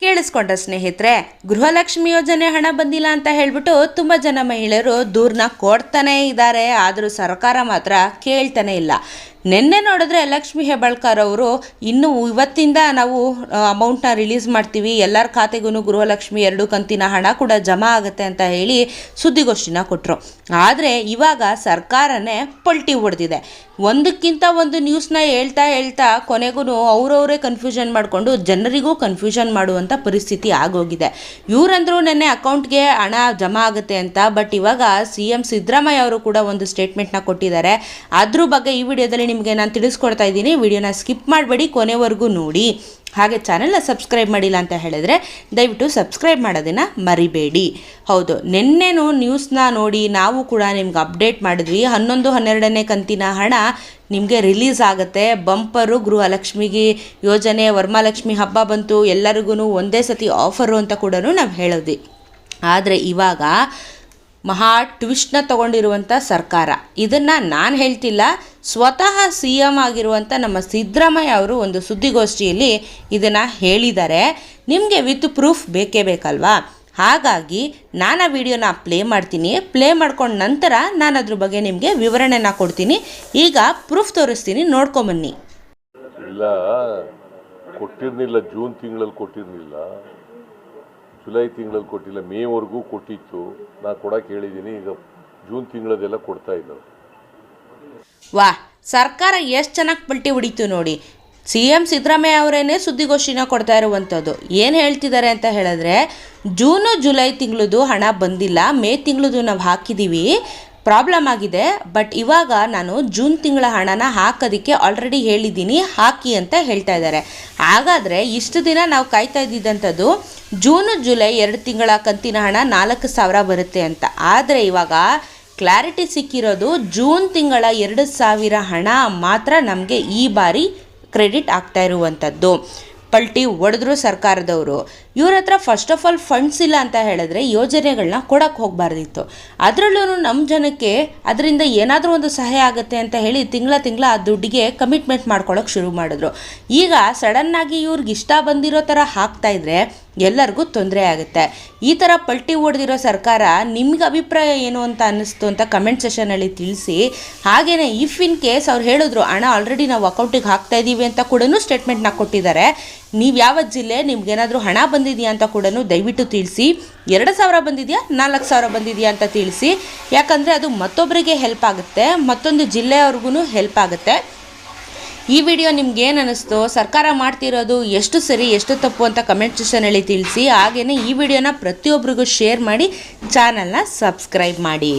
Sir ಸ್ನೇಹಿತರೆ, ಗೃಹಲಕ್ಷ್ಮಿ ಯೋಜನೆ ಹಣ ಬಂದಿಲ್ಲ ಅಂತ ಹೇಳ್ಬಿಟ್ಟು ತುಂಬ ಜನ ಮಹಿಳೆಯರು ದೂರನ್ನ ಕೊಡ್ತಾನೇ ಇದ್ದಾರೆ, ಆದರೂ ಸರ್ಕಾರ ಮಾತ್ರ ಕೇಳ್ತಾನೆ ಇಲ್ಲ. ನಿನ್ನೆ ನೋಡಿದ್ರೆ ಲಕ್ಷ್ಮಿ ಹೆಬ್ಬಾಳ್ಕರ್ ಅವರು ಇನ್ನು ಇವತ್ತಿಂದ ನಾವು ಅಮೌಂಟ್ನ ರಿಲೀಸ್ ಮಾಡ್ತೀವಿ. ಎಲ್ಲರ ಖಾತೆಗೂ ಗೃಹಲಕ್ಷ್ಮಿ ಎರಡು ಕಂತಿನ ಹಣ ಕೂಡ ಜಮಾ ಆಗುತ್ತೆ ಅಂತ ಹೇಳಿ ಸುದ್ದಿಗೋಷ್ಠಿನ ಕೊಟ್ಟರು ಆದರೆ ಇವಾಗ ಸರ್ಕಾರನೇ ಪಲ್ಟಿ ಹೊಡೆದಿದೆ. ಒಂದಕ್ಕಿಂತ ಒಂದು ನ್ಯೂಸ್ನ ಹೇಳ್ತಾ ಹೇಳ್ತಾ ಕೊನೆಗೂ ಅವರವರೇ ಕನ್ಫ್ಯೂಷನ್ ಮಾಡಿಕೊಂಡು ಜನರಿಗೂ ಕನ್ಫ್ಯೂಷನ್ ಮಾಡುವಂಥ ಪರಿಸ್ಥಿತಿ ಆಗೋಗಿದೆ. ಇವರಂದರೂ ನೆನ್ನೆ ಅಕೌಂಟ್ಗೆ ಹಣ ಜಮಾ ಆಗುತ್ತೆ ಅಂತ ಬಟ್ ಇವಾಗ ಸಿ ಎಂ ಸಿದ್ದರಾಮಯ್ಯ ಅವರು ಕೂಡ ಒಂದು ಸ್ಟೇಟ್ಮೆಂಟ್ನ ಕೊಟ್ಟಿದ್ದಾರೆ. ಅದ್ರ ಬಗ್ಗೆ ಈ ವಿಡಿಯೋದಲ್ಲಿ ನಿಮಗೆ ನಾನು ತಿಳಿಸ್ಕೊಡ್ತಾ ಇದ್ದೀನಿ. ವಿಡಿಯೋನ ಸ್ಕಿಪ್ ಮಾಡಬೇಡಿ, ಕೊನೆವರೆಗೂ ನೋಡಿ. ಹಾಗೆ ಚಾನೆಲ್ನ ಸಬ್ಸ್ಕ್ರೈಬ್ ಮಾಡಿಲ್ಲ ಅಂತ ಹೇಳಿದ್ರೆ ದಯವಿಟ್ಟು ಸಬ್ಸ್ಕ್ರೈಬ್ ಮಾಡೋದನ್ನು ಮರಿಬೇಡಿ. ಹೌದು, ನಿನ್ನೆನೂ ನ್ಯೂಸ್ನ ನೋಡಿ ನಾವು ಕೂಡ ನಿಮ್ಗೆ ಅಪ್ಡೇಟ್ ಮಾಡಿದ್ವಿ. ಹನ್ನೊಂದು, ಹನ್ನೆರಡನೇ ಕಂತಿನ ಹಣ ನಿಮಗೆ ರಿಲೀಸ್ ಆಗುತ್ತೆ. ಬಂಪರು, ಗೃಹಲಕ್ಷ್ಮಿಗೆ ಯೋಜನೆ, ವರ್ಮಾಲಕ್ಷ್ಮಿ ಹಬ್ಬ ಬಂತು. ಎಲ್ಲರಿಗೂ ಒಂದೇ ಸತಿ ಆಫರು ಅಂತ ಕೂಡ ನಾವು ಹೇಳಿದ್ವಿ. ಆದರೆ ಇವಾಗ ಮಹಾ ಟ್ವಿಸ್ಟ್ನ ತಗೊಂಡಿರುವಂಥ ಸರ್ಕಾರ. ಇದನ್ನು ನಾನು ಹೇಳ್ತಿಲ್ಲ, ಸ್ವತಃ ಸಿ ಎಂ ಆಗಿರುವಂಥ ನಮ್ಮ ಸಿದ್ದರಾಮಯ್ಯ ಅವರು ಒಂದು ಸುದ್ದಿಗೋಷ್ಠಿಯಲ್ಲಿ ಇದನ್ನು ಹೇಳಿದ್ದಾರೆ. ನಿಮಗೆ ವಿತ್ ಪ್ರೂಫ್ ಬೇಕೇ ಬೇಕಲ್ವಾ? ಹಾಗಾಗಿ ನಾನು ಆ ವಿಡಿಯೋನ ಪ್ಲೇ ಮಾಡ್ತೀನಿ. ಪ್ಲೇ ಮಾಡ್ಕೊಂಡ ನಂತರ ನಾನು ಅದ್ರ ಬಗ್ಗೆ ನಿಮಗೆ ವಿವರಣೆನ ಕೊಡ್ತೀನಿ. ಈಗ ಪ್ರೂಫ್ ತೋರಿಸ್ತೀನಿ ನೋಡ್ಕೊಂಬನ್ನಿ ಇಲ್ಲ, ಕೊಟ್ಟಿರಲಿಲ್ಲ, ಜೂನ್ ತಿಂಗಳಲ್ಲಿ ಕೊಟ್ಟಿರಲಿಲ್ಲ. ಜುಲೈ ತಿಂಗಳಲ್ಲಿ ಕೊಟ್ಟಿಲ್ಲ, ಮೇವರೆಗೂ ಕೊಟ್ಟಿತ್ತು. ನಾನು ಕೊಡಕ್ಕೆ ಹೇಳಿದ್ದೀನಿ, ಈಗ ಜೂನ್ ತಿಂಗಳದೆಲ್ಲ ಕೊಡ್ತಾ ಇದ್ದಾರೆ. ವಾ, ಸರ್ಕಾರ ಎಷ್ಟು ಚೆನ್ನಾಗಿ ಪಲ್ಟಿ ಹೊಡಿತು ನೋಡಿ. ಸಿ ಎಂ ಸಿದ್ದರಾಮಯ್ಯ ಅವರೇನೆ ಸುದ್ದಿಗೋಷ್ಠಿನ ಕೊಡ್ತಾ ಇರುವಂಥದ್ದು. ಏನು ಹೇಳ್ತಿದ್ದಾರೆ ಅಂತ ಹೇಳಿದ್ರೆ, ಜೂನು ಜುಲೈ ತಿಂಗಳದು ಹಣ ಬಂದಿಲ್ಲ, ಮೇ ತಿಂಗಳದು ನಾವು ಹಾಕಿದ್ದೀವಿ ಪ್ರಾಬ್ಲಮ್ ಆಗಿದೆ ಬಟ್ ಇವಾಗ ನಾನು ಜೂನ್ ತಿಂಗಳ ಹಣನ ಹಾಕೋದಕ್ಕೆ ಆಲ್ರೆಡಿ ಹೇಳಿದ್ದೀನಿ, ಹಾಕಿ ಅಂತ ಹೇಳ್ತಾ ಇದ್ದಾರೆ. ಹಾಗಾದರೆ ಇಷ್ಟು ದಿನ ನಾವು ಕಾಯ್ತಾ ಇದ್ದಿದ್ದಂಥದ್ದು ಜೂನು, ಜುಲೈ ಎರಡು ತಿಂಗಳ ಕಂತಿನ ಹಣ ನಾಲ್ಕು ಸಾವಿರ ಬರುತ್ತೆ ಅಂತ. ಆದರೆ ಇವಾಗ ಕ್ಲಾರಿಟಿ ಸಿಕ್ಕಿರೋದು ಜೂನ್ ತಿಂಗಳ ಎರಡು ಸಾವಿರ ಹಣ ಮಾತ್ರ ನಮಗೆ ಈ ಬಾರಿ ಕ್ರೆಡಿಟ್ ಆಗ್ತಾ ಇರುವಂಥದ್ದು. ಪಲ್ಟಿ ಒಡೆದ್ರು ಸರ್ಕಾರದವರು. ಇವ್ರ ಹತ್ರ ಫಸ್ಟ್ ಆಫ್ ಆಲ್ ಫಂಡ್ಸ್ ಇಲ್ಲ ಅಂತ ಹೇಳಿದ್ರೆ ಯೋಜನೆಗಳನ್ನ ಕೊಡಕ್ಕೆ ಹೋಗಬಾರ್ದಿತ್ತು. ಅದರಲ್ಲೂ ನಮ್ಮ ಜನಕ್ಕೆ ಅದರಿಂದ ಏನಾದರೂ ಒಂದು ಸಹಾಯ ಆಗುತ್ತೆ ಅಂತ ಹೇಳಿ ತಿಂಗಳ ತಿಂಗಳ ಆ ದುಡ್ಡಿಗೆ ಕಮಿಟ್ಮೆಂಟ್ ಮಾಡ್ಕೊಳ್ಳೋಕೆ ಶುರು ಮಾಡಿದ್ರು. ಈಗ ಸಡನ್ನಾಗಿ ಇವ್ರಿಗೆ ಇಷ್ಟ ಬಂದಿರೋ ಥರ ಹಾಕ್ತಾ ಇದ್ರೆ ಎಲ್ಲರಿಗೂ ತೊಂದರೆ ಆಗುತ್ತೆ. ಈ ಥರ ಪಲ್ಟಿ ಹೊಡೆದಿರೋ ಸರ್ಕಾರ ನಿಮ್ಗೆ ಅಭಿಪ್ರಾಯ ಏನು ಅಂತ ಅನ್ನಿಸ್ತು ಅಂತ ಕಮೆಂಟ್ ಸೆಷನಲ್ಲಿ ತಿಳಿಸಿ. ಹಾಗೆಯೇ ಇಫ್ ಇನ್ ಕೇಸ್ ಅವ್ರು ಹೇಳಿದ್ರು ಹಣ ಆಲ್ರೆಡಿ ನಾವು ಅಕೌಂಟಿಗೆ ಹಾಕ್ತಾ ಇದ್ದೀವಿ ಅಂತ ಕೂಡ ಸ್ಟೇಟ್ಮೆಂಟ್ನ ಕೊಟ್ಟಿದ್ದಾರೆ. ನೀವು ಯಾವ ಜಿಲ್ಲೆ ನಿಮ್ಗೇನಾದರೂ ಹಣ ಬಂದಿದೆಯಾ ಅಂತ ಕೂಡ ದಯವಿಟ್ಟು ತಿಳಿಸಿ. ಎರಡು ಸಾವಿರ ಬಂದಿದೆಯಾ, ನಾಲ್ಕು ಸಾವಿರ ಬಂದಿದೆಯಾ ಅಂತ ತಿಳಿಸಿ. ಯಾಕಂದರೆ ಅದು ಮತ್ತೊಬ್ಬರಿಗೆ ಹೆಲ್ಪ್ ಆಗುತ್ತೆ, ಮತ್ತೊಂದು ಜಿಲ್ಲೆಯವ್ರಿಗೂ ಹೆಲ್ಪ್ ಆಗುತ್ತೆ. ಈ ವಿಡಿಯೋ ನಿಮ್ಗೆ ಏನು ಅನ್ನಿಸ್ತು ಸರ್ಕಾರ ಮಾಡ್ತಿರೋದು ಎಷ್ಟು ಸರಿ, ಎಷ್ಟು ತಪ್ಪು ಅಂತ ಕಮೆಂಟ್ ಸೆಕ್ಷನಲ್ಲಿ ತಿಳಿಸಿ. ಹಾಗೆಯೇ ಈ ವಿಡಿಯೋನ ಪ್ರತಿಯೊಬ್ಬರಿಗೂ ಶೇರ್ ಮಾಡಿ ಚಾನಲ್ನ ಸಬ್ಸ್ಕ್ರೈಬ್ ಮಾಡಿ.